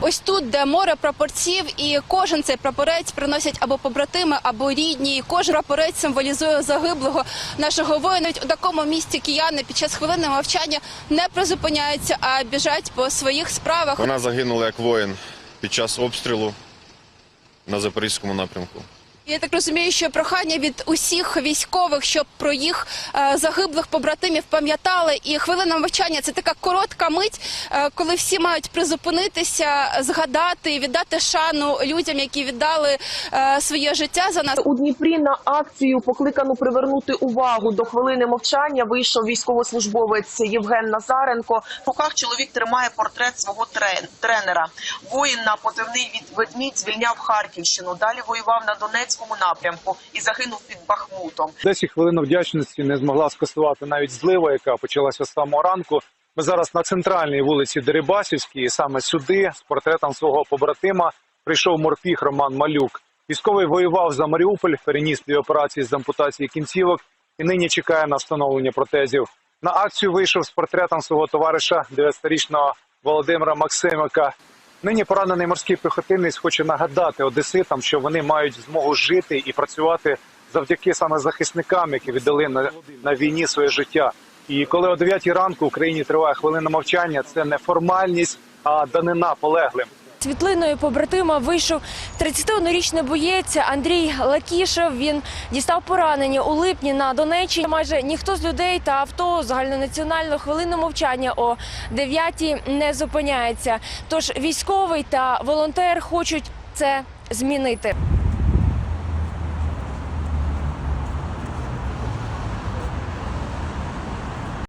ось тут, де море прапорців, і кожен цей прапорець приносять або побратими, або рідні. І кожен прапорець символізує загиблого нашого воїна. Навіть у такому місті кияни під час хвилини мовчання не призупиняються, а біжать по своїх справах. Вона загинула як воїн під час обстрілу на Запорізькому напрямку. Я так розумію, що прохання від усіх військових, щоб про їх е, загиблих побратимів пам'ятали. І хвилина мовчання це така коротка мить, е, коли всі мають призупинитися, згадати і віддати шану людям, які віддали е, своє життя за нас. У Дніпрі на акцію, покликану привернути увагу до хвилини мовчання, вийшов військовослужбовець Євген Назаренко. В руках чоловік тримає портрет свого тренера. Воїн на позивний від ведмідь звільняв Харківщину. Далі воював на Донецькому напрямку і загинув під Бахмутом. 10 хвилин вдячності не змогла скасувати навіть злива, яка почалася з самого ранку. Ми зараз на центральній вулиці Дерибасівській, і саме сюди з портретом свого побратима прийшов морпіг Роман Малюк. Військовий воював за Маріуполь, переніс дві операції з ампутації кінцівок і нині чекає на встановлення протезів. На акцію вийшов з портретом свого товариша 9-річного Володимира Максимика. Нині поранений морський піхотинець хоче нагадати одеситам, що вони мають змогу жити і працювати завдяки саме захисникам, які віддали на, на війні своє життя. І коли о 9 ранку в Україні триває хвилина мовчання, це не формальність, а данина полеглим. Світлиною побратима вийшов 31-річний боєць Андрій Лакішев. Він дістав поранення у липні на Донеччині. Майже ніхто з людей та авто загальнонаціональну хвилину мовчання о 9-й не зупиняється. Тож військовий та волонтер хочуть це змінити.